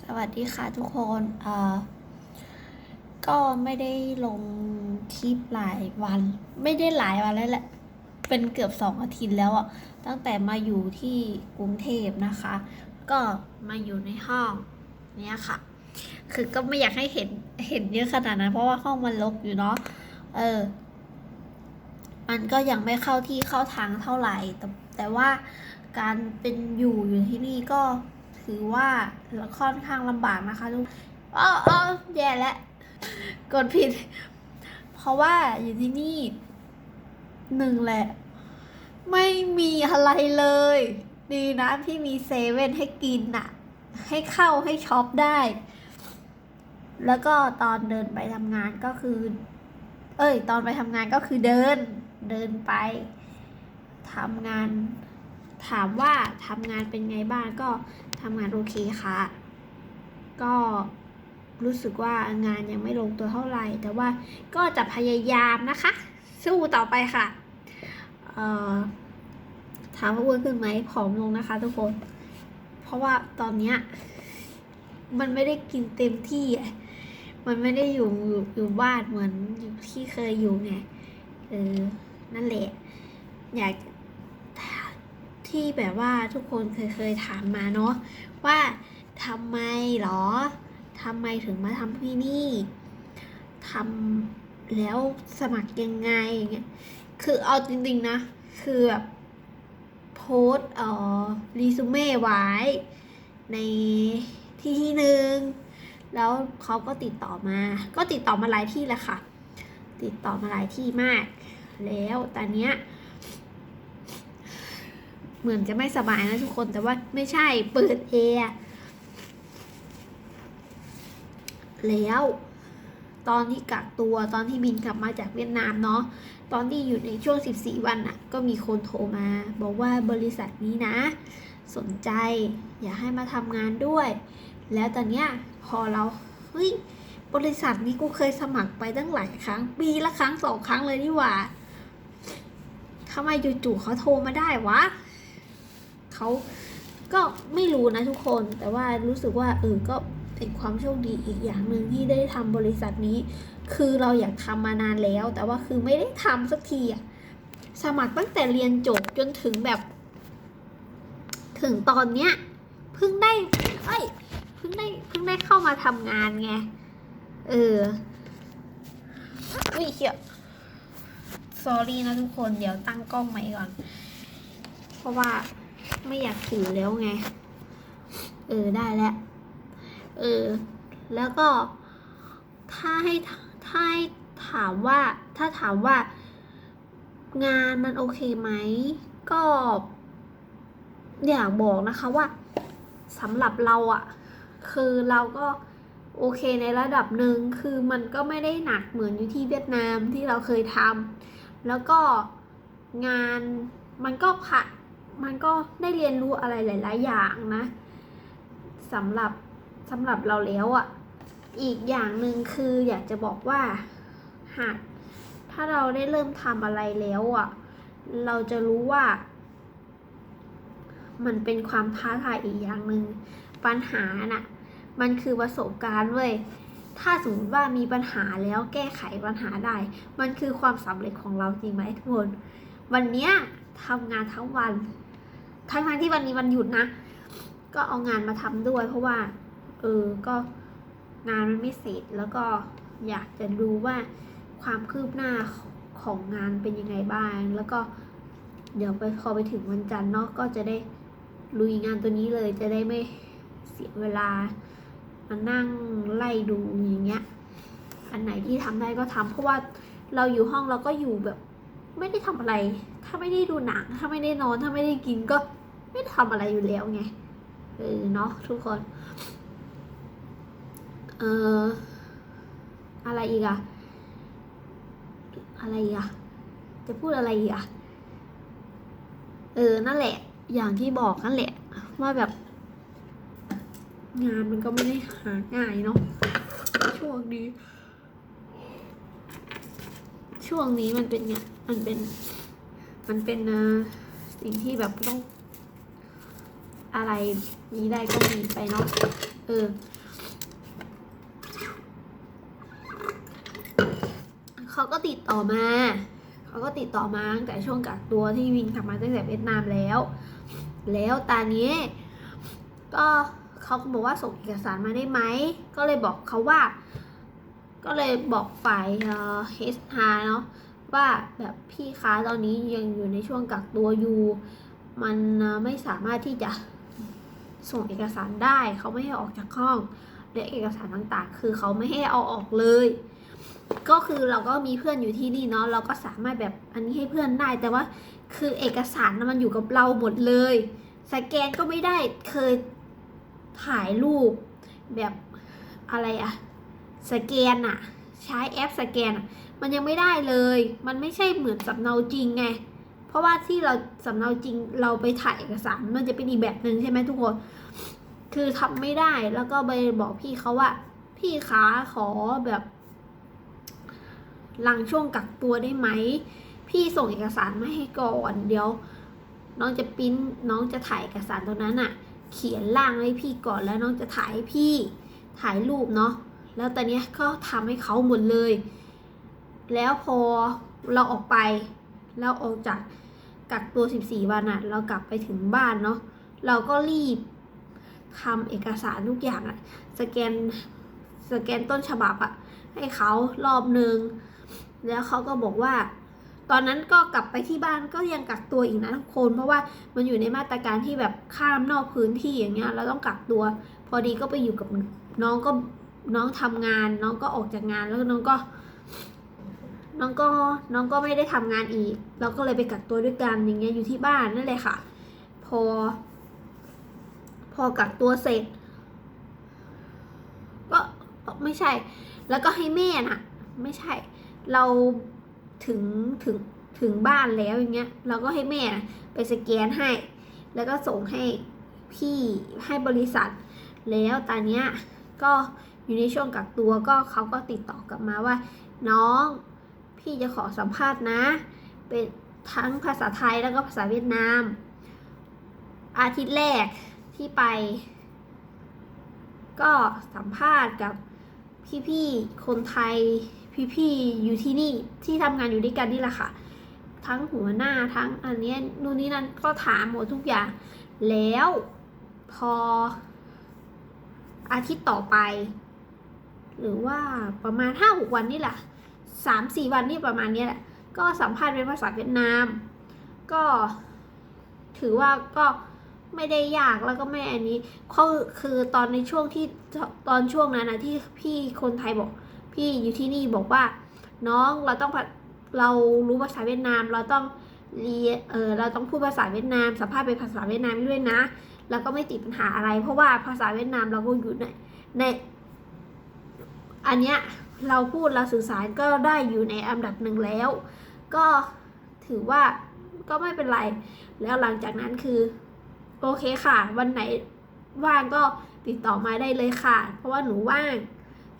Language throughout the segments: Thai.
สวัสดีค่ะทุกคนเอ่อก็ไม่ได้ลงคลิปหลายวัน ไม่ได้หลายวันแล้วแหละ เป็นเกือบสองอาทิตย์แล้วอะ ตั้งแต่มาอยู่ที่กรุงเทพนะคะ ก็มาอยู่ในห้องเนี้ยค่ะ คือก็ไม่อยากให้เห็นเห็นเยอะขนาดนั้น เพราะว่าห้องมันรกอยู่เนาะ เออ มันก็ยังไม่เข้าที่เข้าทางเท่าไหร่ แต่แต่ว่าการเป็นอยู่อยู่ที่นี่ก็ ถือว่าค่อนข้างลำบากนะคะทุกอ๋ออ๋อแย่แล้วกดผิด เพราะว่าอยู่ที่นี่หนึ่งแหละ ไม่มีอะไรเลย ดีนะที่มีเซเว่นให้กินน่ะให้เข้าให้ช็อปได้ แล้วก็ตอนเดินไปทำงานก็คือ เอ้ย ตอนไปทำงานก็คือเดิน เดินไปทำงาน ถามว่าทำงานเป็นไงบ้างก็ ทำงานโอเคค่ะ ก็รู้สึกว่างานยังไม่ลงตัวเท่าไหร่ แต่ว่าก็จะพยายามนะคะ สู้ต่อไปค่ะเอ่อถามว่าอ้วนขึ้นไหมผอมลงนะคะ ทุกคน เพราะว่าตอนเนี้ยมันไม่ได้กินเต็มที่อะมันไม่ได้อยู่อยู่อยู่บ้านเหมือนอยู่ที่เคยอยู่ไงเออนั่นแหละ อยาก ที่แบบว่าทุกคนเคยเคยถามมาเนาะว่าทำไมหรอทำไมถึงมาทำที่นี่ทำแล้วสมัครยังไงอย่างเงี้ยคือเอาจริงๆนะ คือแบบโพสเอ่อรีซูเม่ไว้ ในที่ที่หนึ่งแล้วเขาก็ติดต่อมา ก็ติดต่อมาหลายที่แหละค่ะ ติดต่อมาหลายที่มาก แล้วตอนเนี้ย เหมือนจะไม่สบายนะทุกคนแต่ว่าไม่ใช่เปิดแอร์แล้วตอนที่กักตัวตอนที่บินกลับมาจากเวียดนามเนาะตอนที่อยู่ในช่วง 14 วันน่ะก็มีคนโทรมา บอกว่าบริษัทนี้นะ สนใจอยากให้มาทำงานด้วย แล้วตอนเนี้ยพอเราเฮ้ยบริษัทนี้กูเคยสมัครไปตั้งหลายครั้ง ปีละครั้งสองครั้งเลยนี่หว่าทำไมจู่ๆเขาโทรมาได้วะ เขาก็ไม่รู้นะทุกคน แต่ว่ารู้สึกว่าเออก็เป็นความโชคดีอีกอย่างหนึ่งที่ได้ทำบริษัทนี้ คือเราอยากทำมานานแล้ว แต่ว่าคือไม่ได้ทำสักทีอะสมัครตั้งแต่เรียนจบจนถึงแบบ ถึงตอนเนี้ยเพิ่งได้เอ้ยเพิ่งได้เพิ่งได้เข้ามาทำงานไงเอออุ้ยเหี้ย sorry นะทุกคนเดี๋ยวตั้งกล้องใหม่ก่อน เพราะว่า ไม่อยากถือแล้วไง เออได้แล้ว เออ แล้วก็ ถ้าให้ถ้าให้ถามว่า ถ้าถามว่า งานมันโอเคไหม ก็ อยากบอกนะคะว่าสำหรับเราอะคือเราก็โอเคในระดับหนึ่งคือมันก็ไม่ได้หนักเหมือนอยู่ที่เวียดนามที่เราเคยทำแล้วก็งานมันก็ผ่าน มันก็ได้เรียนรู้อะไรหลาย ๆ อย่างนะสำหรับสำหรับเราแล้วอะ่ะ อีกอย่างหนึ่งคืออยากจะบอกว่าหากถ้าเราได้เริ่มทำอะไรแล้วอะ่ะ เราจะรู้ว่า มันเป็นความท้าทายอีกอย่างหนึ่งปัญหาน่ะ มันคือประสบการณ์เว้ยถ้าสมมติว่ามีปัญหาแล้วแก้ไขปัญหาได้ มันคือความสำเร็จของเราจริงไหมทุกคน วันเนี้ยทำงานทั้งวัน ทั้งทั้งที่วันนี้วันหยุดนะ ก็เอางานมาทำด้วย เพราะว่า เออ ก็งานมันไม่เสร็จ แล้วก็อยากจะดูว่าความคืบหน้าของงานเป็นยังไงบ้าง แล้วก็เดี๋ยวไปพอไปถึงวันจันทร์เนาะ ก็จะได้ลุยงานตัวนี้เลย จะได้ไม่เสียเวลา มานั่งไล่ดูอย่างเงี้ย อันไหนที่ทำได้ก็ทำเพราะว่าเราอยู่ห้องเราก็อยู่แบบ ไม่ได้ทำอะไร ถ้าไม่ได้ดูหนัง ถ้าไม่ได้นอน ถ้าไม่ได้กินก็ ไม่ทำอะไรอยู่แล้วไงเออเนาะทุกคน เอออะไรอีกอะอะไรอีกอะจะพูดอะไรอีกอะเออ นั่นแหละ อย่างที่บอกนั่นแหละ ว่าแบบ งานมันก็ไม่ได้หาง่ายเนาะ ช่วงนี้ ช่วงนี้มันเป็นไงมันเป็น มันเป็นเอ่อสิ่งที่แบบต้อง อะไรนี้ได้ก็มีไปเนาะเออเขาก็ติดต่อมาเขาก็ติดต่อมาตั้งแต่ช่วงกักตัวที่วินกลับมาตั้งแต่เวียดนามแล้ว แล้วตอนนี้ ก็เขาก็บอกว่าส่งเอกสารมาได้ไหม ก็เลยบอกเขาว่า ก็เลยบอกฝ่ายเฮสฮาเนาะว่าแบบพี่คะตอนนี้ยังอยู่ในช่วงกักตัวอยู่ มันไม่สามารถที่จะ ส่งเอกสารได้ เขาไม่ให้ออกจากห้อง และเอกสารต่างๆ คือเขาไม่ให้เอาออกเลย ก็คือเราก็มีเพื่อนอยู่ที่นี่เนาะเราก็สามารถแบบอันนี้ให้เพื่อนได้ แต่ว่าคือเอกสารมันอยู่กับเราหมดเลย สแกนก็ไม่ได้เคยถ่ายรูปแบบอะไรอะสแกนอะใช้แอปสแกนมันยังไม่ได้เลย มันไม่ใช่เหมือนสำเนาจริงไง เพราะว่าที่เราสำเนาจริงเราไปถ่ายเอกสารมันจะเป็นอีกแบบหนึ่งใช่ไหมทุกคน คือทำไม่ได้แล้วก็ไปบอกพี่เขาว่า พี่คะขอแบบหลังช่วงกักตัวได้ไหม พี่ส่งเอกสารมาให้ก่อน เดี๋ยว น้องจะปิ้นน้องจะถ่ายเอกสารตรงนั้นอะเขียนร่างให้พี่ก่อนแล้วน้องจะถ่ายให้พี่ถ่ายรูปเนาะแล้วตอนนี้ก็ทำให้เขาหมดเลย แล้วพอเราออกไป เราออกจากกักตัว 14 วันอะเรากลับไปถึงบ้านเนาะเราก็รีบทำเอกสารทุกอย่างอะสแกนสแกนต้นฉบับอะให้เขารอบหนึ่งแล้วเขาก็บอกว่า ตอนนั้นก็กลับไปที่บ้านก็ยังกักตัวอีกนะทุกคน เพราะว่ามันอยู่ในมาตรการที่แบบข้ามนอกพื้นที่อย่างเงี้ยเราต้องกักตัว พอดีก็ไปอยู่กับน้องก็น้องทำงาน น้องก็ออกจากงานแล้วน้องก็ น้องก็น้องก็ไม่ได้ทำงานอีก เราก็เลยไปกักตัวด้วยกันอย่างเงี้ยอยู่ที่บ้านนั่นเลยค่ะ พอ พอกักตัวเสร็จ ก็ไม่ใช่ แล้วก็ให้แม่น่ะ ไม่ใช่ เราถึงถึงถึงบ้านแล้วอย่างเงี้ย เราก็ให้แม่นะไปสแกนให้ แล้วก็ส่งให้พี่ให้บริษัท แล้วตอนเนี้ยก็อยู่ในช่วงกักตัวก็เขาก็ติดต่อกลับมาว่า น้อง พี่จะขอสัมภาษณ์นะ เป็นทั้งภาษาไทยแล้วก็ภาษาเวียดนาม อาทิตย์แรกที่ไป ก็สัมภาษณ์กับพี่ๆคนไทยพี่ๆอยู่ที่นี่ที่ทำงานอยู่ด้วยกันนี่แหละค่ะ ทั้งหัวหน้าทั้งอันนี้นู่นนี่นั่นก็ถามหมดทุกอย่าง แล้วพออาทิตย์ต่อไป หรือว่าประมาณห้าหกวันนี่แหละ สามสี่วันนี่ประมาณนี้แหละ ก็สัมภาษณ์เป็นภาษาเวียดนาม ก็ถือว่าก็ไม่ได้ยากแล้วก็ไม่อันนี้เขาคือตอนในช่วงที่ตอนช่วงนั้นนะที่พี่คนไทยบอก พี่อยู่ที่นี่บอกว่า น้องเราต้องพัฒเรารู้ภาษาเวียดนาม เราต้องเรียเออเราต้องพูดภาษาเวียดนามสัมภาษณ์เป็นภาษาเวียดนามด้วยนะ แล้วก็ไม่ติดปัญหาอะไร เพราะว่าภาษาเวียดนามเราก็อยู่ในในอันเนี้ย เราพูดเราสื่อสารก็ได้อยู่ในอันดับหนึ่งแล้ว ก็ถือว่าก็ไม่เป็นไร แล้วหลังจากนั้นคือ โอเคค่ะ วันไหนว่างก็ติดต่อมาได้เลยค่ะ เพราะว่าหนูว่าง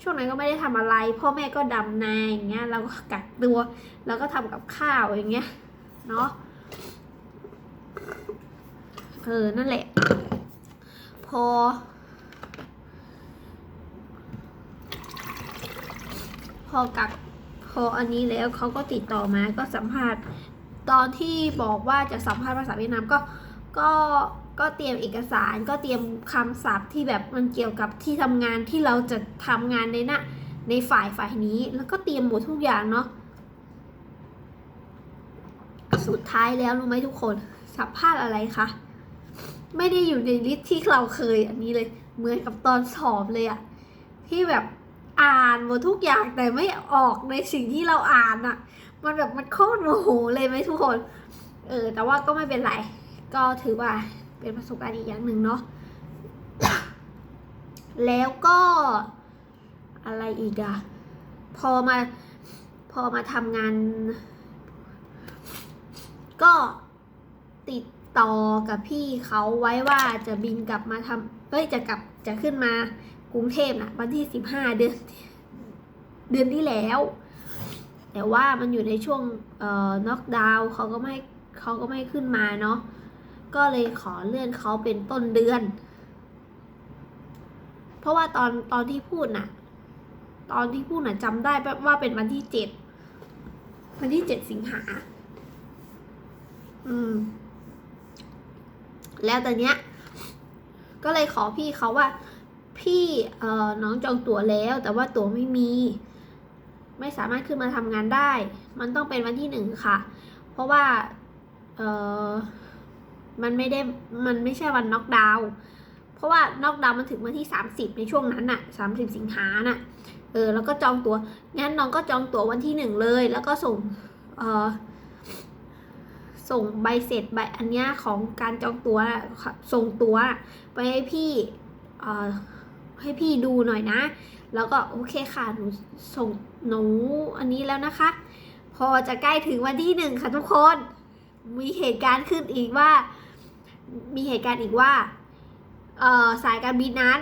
ช่วงนั้นก็ไม่ได้ทำอะไร พ่อแม่ก็ดำนาอย่างเงี้ยเราก็กักตัวแล้วก็ทำกับข้าวอย่างเงี้ยเนาะเออนั่นแหละ พอ พอกักพออันนี้แล้วเขาก็ติดต่อมาก็สัมภาษณ์ตอนที่บอกว่าจะสัมภาษณ์ภาษาเวียดนามก็ก็ก็เตรียมเอกสารก็เตรียมคำศัพท์ที่แบบมันเกี่ยวกับที่ทำงานที่เราจะทำงานในน้าในฝ่ายฝ่ายนี้ แล้วก็เตรียมหมดทุกอย่างเนาะสุดท้ายแล้วรู้ไหมทุกคนสัมภาษณ์อะไรคะไม่ได้อยู่ในลิสต์ที่เราเคยอันนี้เลย เหมือนกับตอนสอบเลยอะที่แบบ อ่านหมดทุกอย่างแต่ไม่ออกในสิ่งที่เราอ่านอะมันแบบมันโคตรโมโหเลยไหมทุกคน เออ แต่ว่าก็ไม่เป็นไร ก็ถือว่าเป็นประสบการณ์อีกอย่างหนึ่งเนาะ แล้วก็อะไรอีกอะพอมาพอมาทำงาน ก็ติดต่อกับพี่เขาไว้ว่าจะบินกลับมาทำเอ้ย จะกลับจะขึ้นมา กรุงเทพนะวันที่สิบห้าเดือนเดือนที่แล้ว แต่ว่ามันอยู่ในช่วงเอ่อน็อกดาวน์เขาก็ไม่เขาก็ไม่ขึ้นมาเนาะก็เลยขอเลื่อนเขาเป็นต้นเดือน เพราะว่าตอนตอนที่พูดน่ะ ตอนที่พูดน่ะจำได้ว่าเป็นวันที่เจ็ดวันที่เจ็ดสิงหาอืม แล้วตอนเนี้ย ก็เลยขอพี่เขาว่า พี่เอ่อน้องจองตั๋วแล้ว แต่ว่าตั๋วไม่มี ไม่สามารถขึ้นมาทำงานได้ มันต้องเป็นวันที่หนึ่งค่ะ เพราะว่าเออมันไม่ได้มันไม่ใช่วันน็อกดาวน์เพราะว่าน็อกดาวน์มันถึงวันที่ 30 ในช่วงนั้นน่ะ 30 สิงหาน่ะเออแล้วก็จองตัว๋วงั้นน้องก็จองตั๋ววันที่หนึ่งเลย แล้วก็ส่งเออส่งใบเสร็จใบอันเนี้ยของการจองตั๋วส่งตั๋วไปให้พี่เออ ให้พี่ดูหน่อยนะ แล้วก็โอเคค่ะหนูส่งหนูอันนี้แล้วนะคะ พอจะใกล้ถึงวันที่หนึ่งค่ะทุกคน มีเหตุการณ์ขึ้นอีกว่า มีเหตุการณ์อีกว่าเอ่อสายการบินนั้น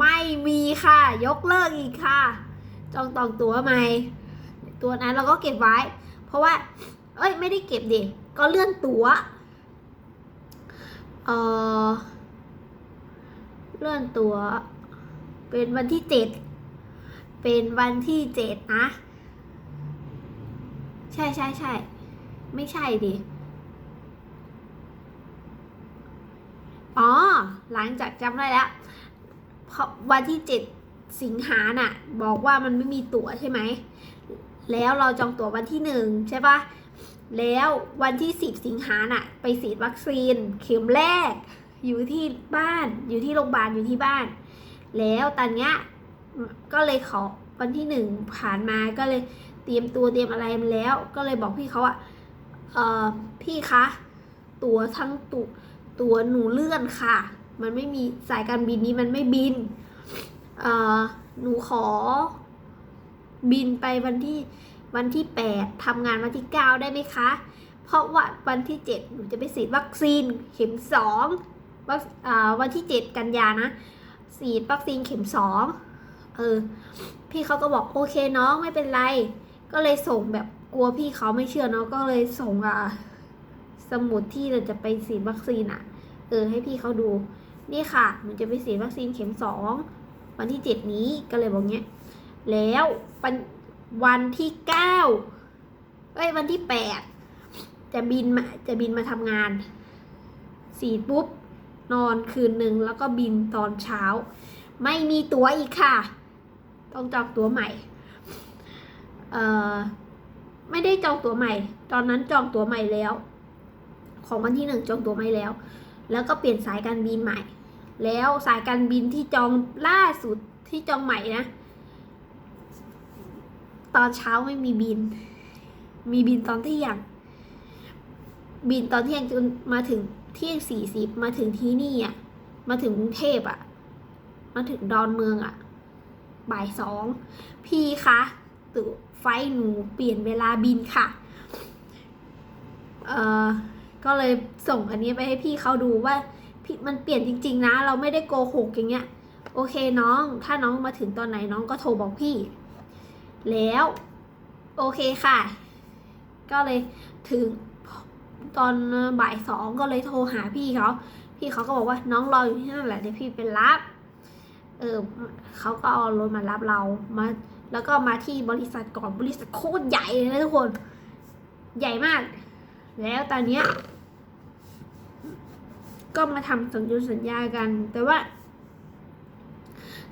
ไม่มีค่ะ ยกเลิกอีกค่ะ จองตองตั๋วใหม่ตัวนั้นเราก็เก็บไว้ เพราะว่า เอ้ยไม่ได้เก็บดิก็เลื่อนตั๋วเอ่อเลื่อนตั๋ว เป็นวันที่เจ็ดเป็นวันที่เจ็ดนะ ใช่ใช่ใช่ไม่ใช่ดิอ๋อ หลังจากจำได้แล้วเพราะวันที่เจ็ดสิงหาน่ะ บอกว่ามันไม่มีตั๋วใช่ไหม แล้วเราจองตั๋ววันที่หนึ่งใช่ปะแล้ววันที่สิบสิงหาน่ะ ไปฉีดวัคซีนเข็มแรก อยู่ที่บ้าน อยู่ที่โรงพยาบาลอยู่ที่บ้าน แล้วตอนเนี้ยก็เลยขอวันที่หนึ่งผ่านมาก็เลยเตรียมตัวเตรียมอะไรมาแล้ว ก็เลยบอกพี่เขาอะเออพี่คะตั๋วทั้งตั๋วตั๋วหนูเลื่อนค่ะ มันไม่มีสายการบินนี้มันไม่บินเออหนูขอ บินไปวันที่วันที่แปดทำงานวันที่เก้าได้ไหมคะ เพราะว่าวันที่เจ็ดหนูจะไปฉีดวัคซีนเข็มสองวัคอ่าวันที่เจ็ดกันยานะ ฉีดวัคซีนเข็มสองเออ พี่เขาก็บอกโอเคน้องไม่เป็นไร ก็เลยส่งแบบกลัวพี่เขาไม่เชื่อเนาะก็เลยส่งอ่าสมุดที่เราจะไปฉีดวัคซีนอะ เออ ให้พี่เขาดู นี่ค่ะหนูจะไปฉีดวัคซีนเข็มสองวันที่เจ็ดนี้ก็เลยบอกเงี้ย แล้ววันวันที่เก้าเอ้ยวันที่แปดจะบินมาจะบินมาทำงานฉีดปุ๊บ นอนคืนหนึ่งแล้วก็บินตอนเช้า ไม่มีตั๋วอีกค่ะ ต้องจองตั๋วใหม่ เอ่อ ไม่ได้จองตั๋วใหม่ ตอนนั้นจองตั๋วใหม่แล้ว ของวันที่หนึ่งจองตั๋วใหม่แล้ว แล้วก็เปลี่ยนสายการบินใหม่ แล้วสายการบินที่จองล่าสุดที่จองใหม่นะ ตอนเช้าไม่มีบิน มีบินตอนเที่ยง บินตอนเที่ยงจนมาถึงเที่ยงสี่สิบมาถึงที่นี่อะ มาถึงกรุงเทพอะ มาถึงดอนเมืองอะ บ่ายสองพี่คะตัวไฟหนูเปลี่ยนเวลาบินค่ะ เอ่อก็เลยส่งอันนี้ไปให้พี่เขาดูว่าพี่มันเปลี่ยนจริง ๆ นะ เราไม่ได้โกหกอย่างเงี้ย โอเคน้อง ถ้าน้องมาถึงตอนไหนน้องก็โทรบอกพี่ แล้ว โอเคค่ะ ก็เลยถึง ตอนบ่ายสองก็เลยโทรหาพี่เขา พี่เขาก็บอกว่าน้องรออยู่ที่นั่นแหละเดี๋ยวพี่ไปรับ เออเขาก็เอารถมารับเรามา แล้วก็มาที่บริษัทก่อนบริษัทโคตรใหญ่เลยนะทุกคน ใหญ่มาก แล้วตอนเนี้ยก็มาทำสัญญาสัญญากัน แต่ว่า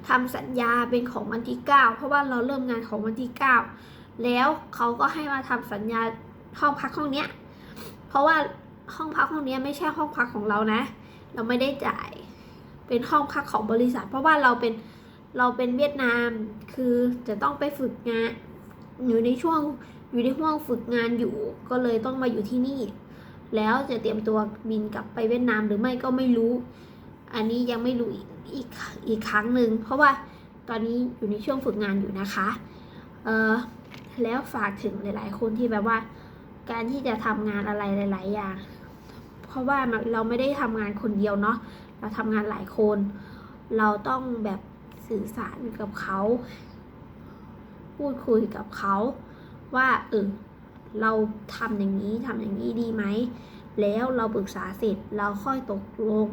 ทำสัญญาเป็นของวันที่เก้าเพราะว่าเราเริ่มงานของวันที่เก้าแล้วเขาก็ให้มาทำสัญญาห้องพักห้องเนี้ย เพราะว่าห้องพักห้องนี้ไม่ใช่ห้องพักของเรานะ เราไม่ได้จ่ายเป็นห้องพักของบริษัท เพราะว่าเราเป็นเราเป็นเวียดนามคือจะต้องไปฝึกงาน อยู่ในช่วงอยู่ในห่วงฝึกงานอยู่ ก็เลยต้องมาอยู่ที่นี่ แล้วจะเตรียมตัวบินกลับไปเวียดนามหรือไม่ก็ไม่รู้ อันนี้ยังไม่รู้อีกอีกอีกครั้งหนึ่งเพราะว่าตอนนี้อยู่ในช่วงฝึกงานอยู่นะคะเออแล้วฝากถึงหลาย ๆ คนที่แบบว่า การที่จะทำงานอะไรหลาย ๆ อย่าง เพราะว่าเราไม่ได้ทำงานคนเดียวเนาะเราทำงานหลายคน เราต้องแบบสื่อสารกับเขา พูดคุยกับเขาว่าเออเราทำอย่างนี้ทำอย่างนี้ดีไหม แล้วเราปรึกษาเสร็จเราค่อยตกลง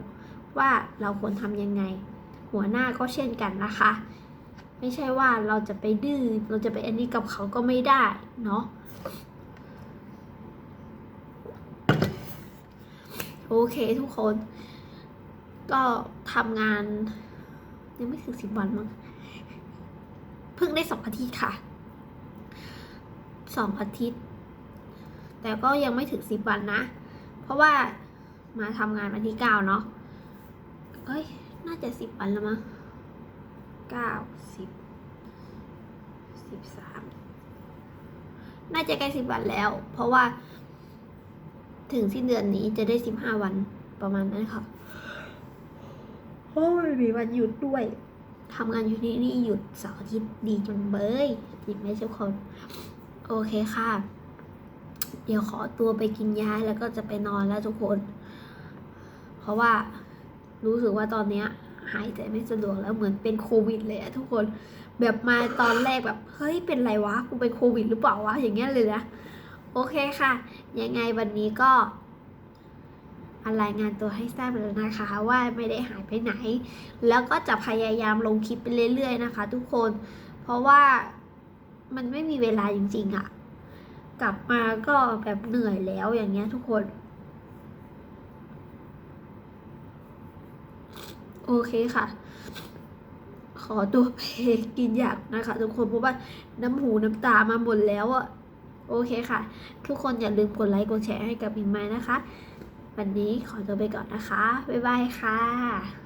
ว่าเราควรทำยังไง หัวหน้าก็เช่นกันนะคะ ไม่ใช่ว่าเราจะไปดื้อเราจะไปอันนี้กับเขาก็ไม่ได้เนาะ โอเคทุกคน ก็ทำงาน ยังไม่ถึงสิบวันมั้งเพิ่งได้สองอาทิตย์ค่ะสองอาทิตย์ แต่ก็ยังไม่ถึงสิบวันนะ เพราะว่ามาทำงานวันที่เก้าเนาะเอ้ย น่าจะสิบวันแล้วมั้งเก้าสิบสิบสามน่าจะใกล้สิบวันแล้ว เพราะว่า ถึงสิ้นเดือนนี้จะได้สิบห้าวันประมาณนั้นค่ะโอ้ยมีวันหยุดด้วยทำงานอยู่ที่นี่หยุดเสาร์อาทิตย์ดีจังเบยจริงไหมทุกคน โอเคค่ะ เดี๋ยวขอตัวไปกินยาแล้วก็จะไปนอนแล้วทุกคน เพราะว่ารู้สึกว่าตอนเนี้ยหายใจไม่สะดวกแล้วเหมือนเป็นโควิดเลยอะทุกคน แบบมาตอนแรกแบบ เฮ้ยเป็นไรวะกูเป็นโควิดหรือเปล่าวะอย่างเงี้ยเลยนะ โอเคค่ะ ยังไงวันนี้ก็รายงานตัวให้ทราบเลยนะคะว่าไม่ได้หายไปไหน แล้วก็จะพยายามลงคลิปไปเรื่อย ๆ นะคะ ทุกคน เพราะว่ามันไม่มีเวลาจริง ๆอะกลับมาก็แบบเหนื่อยแล้วอย่างเงี้ยทุกคน โอเคค่ะ ขอตัวไปกินยานะคะ ทุกคนเพราะว่าน้ำหูน้ำตามาหมดแล้วอะ โอเคค่ะ ทุกคนอย่าลืมกดไลค์กดแชร์ให้กับมิมไม้นะคะ วันนี้ขอตัวไปก่อนนะคะ บ๊ายบายค่ะ